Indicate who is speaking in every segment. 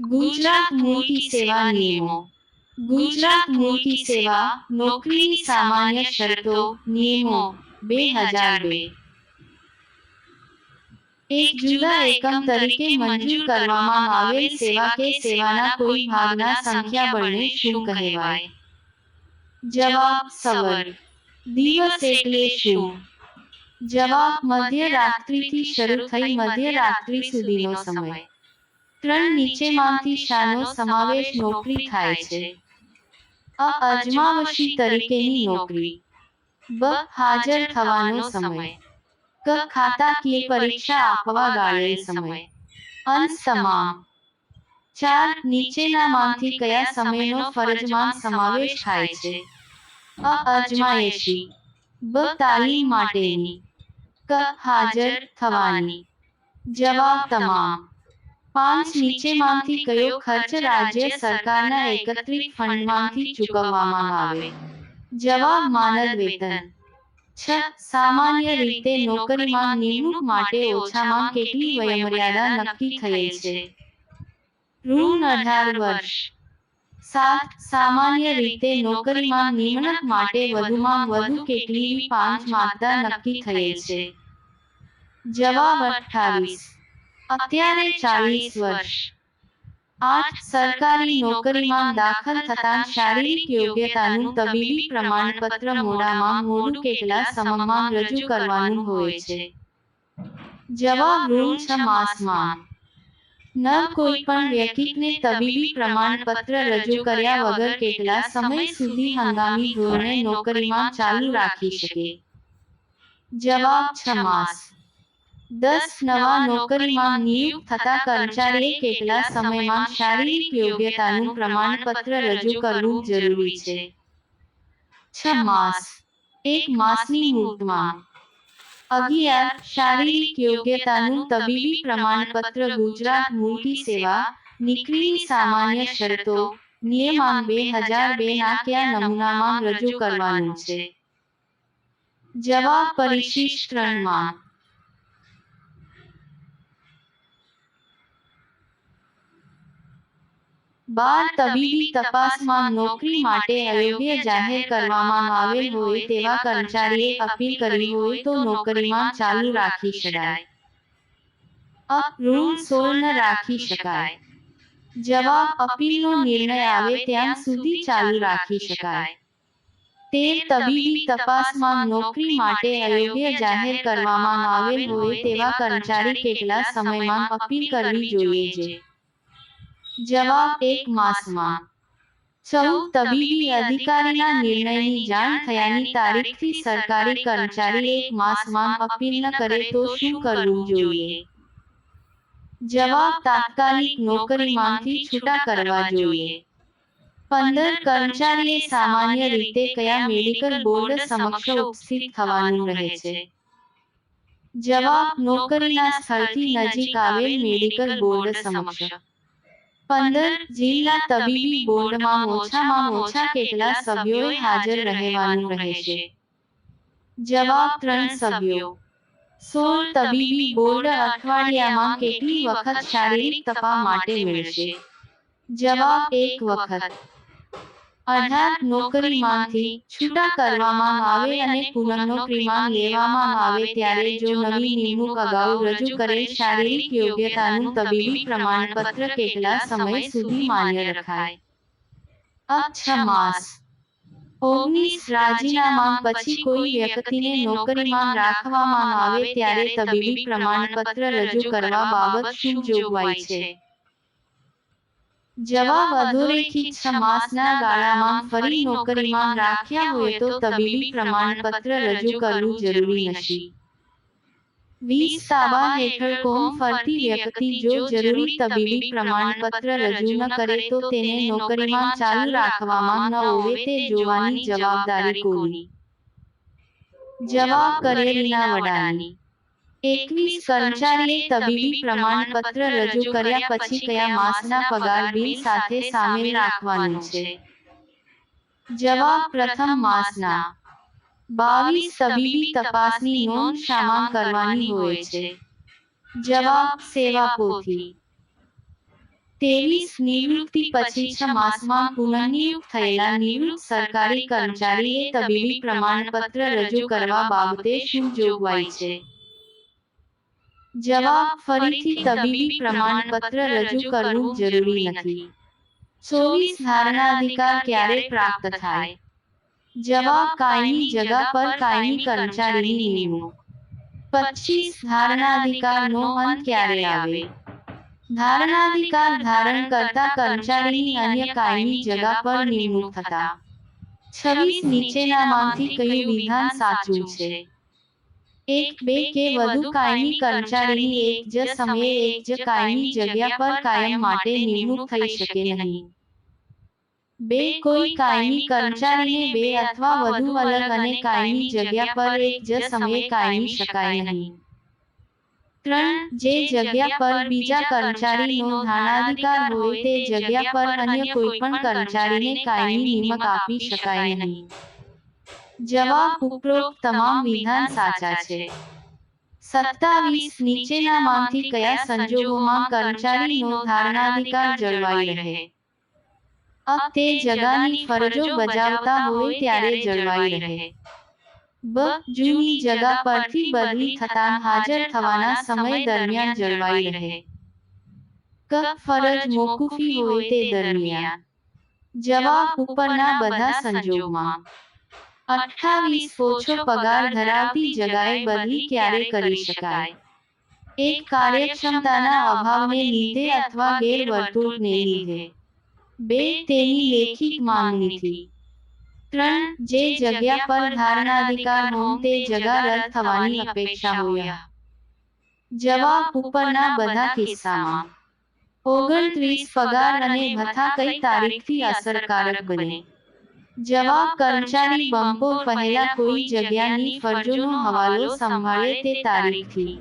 Speaker 1: ગુજરાત મોટી સેવા નિયમો ગુજરાત મોટી સેવા નોકરીની સામાન્ય શરતો નિયમો બે હજાર બે એક જુદા એકમ તરીકે મંજૂર કરવામાં આવેલ સેવા કે સેવાના કોઈ ભાગના સંખ્યાબળને શું કહેવાય જવાબ સવર દિવસ એટલે શું જવાબ મધ્યરાત્રિથી શરૂ થઈ મધ્યરાત્રિ સુધીનો સમય ત્રણ નીચેમાંથી શાનો સમાવેશ નોકરી થાય છે. અ અજમાવશી તરીકેની નોકરી. બ હાજર થવાનો સમય. ક ખાતાકીય પરીક્ષા આપવા ગાળેલ સમય. અન તમામ ચાર નીચેનામાંથી કયા સમયનો ફરજમાં સમાવેશ થાય છે? અ અજમાયશી. બ તાલીમ માટેની. ક હાજર થવાની. જવાબ તમામ. પાંચ નીચેમાંથી કયો ખર્ચ રાજ્ય સરકારના એકત્રિત ફંડમાંથી ચૂકવવામાં આવે? જવાબ માનદ વેતન. છ. સામાન્ય રીતે નોકરીમાં નિમણૂક માટે ઓછામાં કેટલી વયમર્યાદા નક્કી થયેલ છે? ઋણ અઢાર વર્ષ. સાત. સામાન્ય રીતે નોકરીમાં નિમણૂક માટે વધુમાં વધુ કેટલી પાંચ માત્રા નક્કી થયેલ છે? જવાબ અઠ્ઠાવીસ. અત્યારે ચાલીસ વર્ષ. આઠ સરકારી નોકરીમાં દાખલ થતા શારીરિક યોગ્યતાનું તબીબી પ્રમાણપત્ર મોડામાં મોડું કેટલા સમયમાં રજૂ કરવાનું હોય છે? જવાબ ઋણ છ માસમાં. ન કોઈ પણ વ્યક્તિને તબીબી પ્રમાણપત્ર રજૂ કર્યા વગર કેટલા સમય સુધી હંગામી ધોરણે નોકરીમાં ચાલુ રાખી શકે? જવાબ છ માસ. દસ નવા નોકરીમાં નિયુક્ત થતા કર્મચારીએ કેટલા સમયમાં શારીરિક યોગ્યતાનું પ્રમાણપત્ર રજૂ કરવું જરૂરી છે. છ. માસ. એક માસની મુદતમાં અગિયાર શારીરિક યોગ્યતાનું તબીબી પ્રમાણપત્ર ગુજરાત મૂળકી સેવા નીકળીની સામાન્ય શરતો નિયમાંક બે હજાર બે ના કયા નમૂનામાં રજૂ કરવાનું છે? જવાબ પરિશિષ્ટ ત્રણમાં બાર તબીબી તપાસમાં નોકરી માટે અયોગ્ય જાહેર કરવામાં આવેલ હોય તેવા કર્મચારીએ અપીલ કરી હોય તો નોકરીમાં ચાલુ રાખી શકાય. અ ઋણ સોળ ન રાખી શકાય. જવાબ અપીલનો નિર્ણય આવે ત્યાં સુધી ચાલુ રાખી શકાય. તેર તબીબી તપાસમાં નોકરી માટે અયોગ્ય જાહેર કરવામાં આવેલ હોય તેવા કર્મચારી કેટલા સમયમાં અપીલ કરવી જોઈએ છે? જવાબ એક માસમાં. ચૌદ તબીબી અધિકારીના નિર્ણયની જાણ થયાની તારીખથી સરકારી કર્મચારી એક માસમાં અપીલ ન કરે તો શું કરવું જોઈએ? જવાબ તાત્કાલિક નોકરીમાંથી છૂટા કરવા જોઈએ. પંદર કર્મચારીએ સામાન્ય રીતે કયા મેડિકલ બોર્ડ સમક્ષ ઉપસ્થિત થવાનું રહે છે? જવાબ નોકરીના સ્થળથી નજીક આવેલ મેડિકલ બોર્ડ સમક્ષ. પંદર જિલ્લા તબીબી બોર્ડમાં ઓછામાં ઓછા કેટલા સભ્યોએ હાજર રહેવાનું રહેશે? જવાબ ત્રણ સભ્યો. સોળ તબીબી બોર્ડ અઠવાડિયામાં કેટલી વખત શારીરિક તપા માટે મળશે? જવાબ એક વખત. અઢાર નોકરીમાંથી છૂટા કરવામાં આવે અને પુનઃનોકરીમાં લેવામાં આવે ત્યારે જો નવી નિમણૂક અગાઉ રજૂ કરેલ શારીરિક યોગ્યતાનું તબીબી પ્રમાણપત્ર કેટલા સમય સુધી માન્ય રખાય? અક્ષમાસ ઓગણીસ રાજીનામા પછી કોઈ વ્યક્તિને નોકરીમાં રાખવામાં આવે ત્યારે તબીબી પ્રમાણપત્ર રજૂ કરવા બાબત શું જોગવાઈ છે? જવાબ અધોરેખિત છ માસના ગાળામાં ફરી નોકરીમાં રાખ્યા હોય તો તબીબી પ્રમાણપત્ર રજૂ કરવું જરૂરી નથી. વીસ સાબા હેઠળ કોમ ફરતી વ્યક્તિ જો જરૂરી તબીબી પ્રમાણપત્ર રજૂ ન કરે તો તેને નોકરીમાં ચાલુ રાખવામાં ન હોવે તે જોવાની જવાબદારી કોની? જવાબ કરેલીના વડાની. એકવીસ કર્મચારીએ તબીબી પ્રમાણપત્ર રજૂ કર્યા પછી કયા માસના પગાર બિલ સાથે સામેલ રાખવાનું છે? જવાબ પ્રથમ માસના. બાવીસ તબીબી તપાસની નોંધ શામાં કરવાની હોય છે. જવાબ સેવા પોથી ત્રેવીસ નિવૃત્તિ પછી છ માસમાં પુનઃનિયુક્ત થયેલા નિવૃત્ત સરકારી કર્મચારીએ તબીબી પ્રમાણપત્ર રજૂ કરવા બાબતે શું જોગવાઈ છે? જવાબ ફરીથી તબીબી પ્રમાણપત્ર રજૂ કરવું જરૂરી નથી. ચોવીસ ધારણાધિકાર ક્યારે પ્રાપ્ત થાય? જવાબ કાયમી જગા પર કાયમી કર્મચારીની નિમણૂક. પચીસ ધારણાધિકારનો અંત ક્યારે આવે? ધારણાધિકાર ધારણ કરતા કર્મચારીની અન્ય કાયમી જગા પર નિમણૂક થતા. છવ્વીસ નીચેનામાંથી કયું વિધાન સાચું છે? એક બે કે વધુ કાયમી કર્મચારીની એક જ સમયે એક જ કાયમી જગ્યા પર કાયમ માટે નિમણૂક થઈ શકે નહીં. બે કોઈ કાયમી કર્મચારીને બે અથવા વધુ અલગ અને કાયમી જગ્યા પર એક જ સમયે કાયમી શકાય નહીં. ત્રણ, જે જગ્યા પર બીજા કર્મચારીનો ધારાધિકાર હોય તે જગ્યા પર અન્ય કોઈપણ કર્મચારીને કાયમી નિમક આપી શકાય નહીં. જવાબ ઉપરોક્ત તમામ વિધાન સાચા છે. સત્તાવીસ નીચેનામાંથી કયા સંજોગોમાં કર્મચારીનો ધારણાધિકાર જળવાઈ રહે? અ તે જગાની ફરજો બજાવતા હોય ત્યારે જળવાઈ રહે. બ, જૂની જગા પરથી બદલી થતાં હાજર થવાના સમય દરમિયાન જળવાઈ રહે. ક, ફરજ મોકૂફી હોય તે દરમિયાન. જવાબ ઉપરના બધા સંજોગમાં. અઠ્ઠાવીસ ઓછો પગાર ધરાવતી જગાએ બદલી ક્યારે કરી શકાય? એક કાર્યક્ષમતાના અભાવને લીધે અથવા ગેરવર્તુળને લીધે? બે તેની લેખિત માંગણીથી. ત્રણ, જે જગ્યા પર ધારણાધિકાર હોમ તે જગા રદ થવાની અપેક્ષા હોય. જવાબ ઉપરના બધા કિસ્સામાં. ઓગણત્રીસ પગાર અને ભથ્થા કઈ તારીખથી અસરકારક બને? જવાબ કર્મચારી બમ્પોર પહેલા કોઈ જગ્યાની ફરજોનો હવાલો સંભાળે તે તારીખથી.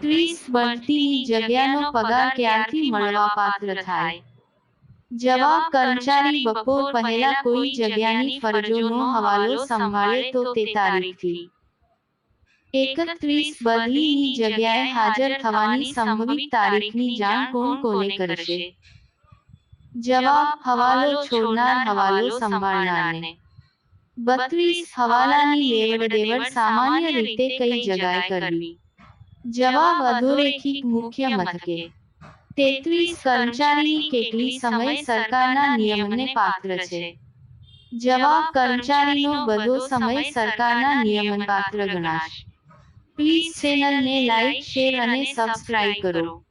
Speaker 1: ત્રીસ બઢતીની જગ્યાનો પગાર ક્યારથી મળવાપાત્ર થાય? જવાબ કર્મચારી બપોર પહેલા કોઈ જગ્યાની ફરજોનો હવાલો સંભાળે તો તે તારીખથી. એકત્રીસ બદલીની જગ્યાએ હાજર થવાની સંભવિત તારીખની જાણ કોણ કોને કરશે? જવાબ હવાલો છોડનાર હવાલો સંભાળનારને. બત્રીસ હવાલાની લેવડ દેવડ સામાન્ય રીતે કઈ જગાએ કરવી. જવાબ અધોરેખિત મુખ્ય મથકે. તેત્રીસ કર્મચારી કેટલી સમય સરકારના નિયમને પાત્ર છે? જવાબ કર્મચારીનો બધો સમય સરકારના નિયમન પાત્ર ગણાશ. પ્લીઝ ચેનલને લાઈક, શેર અને સબસ્ક્રાઇબ કરો.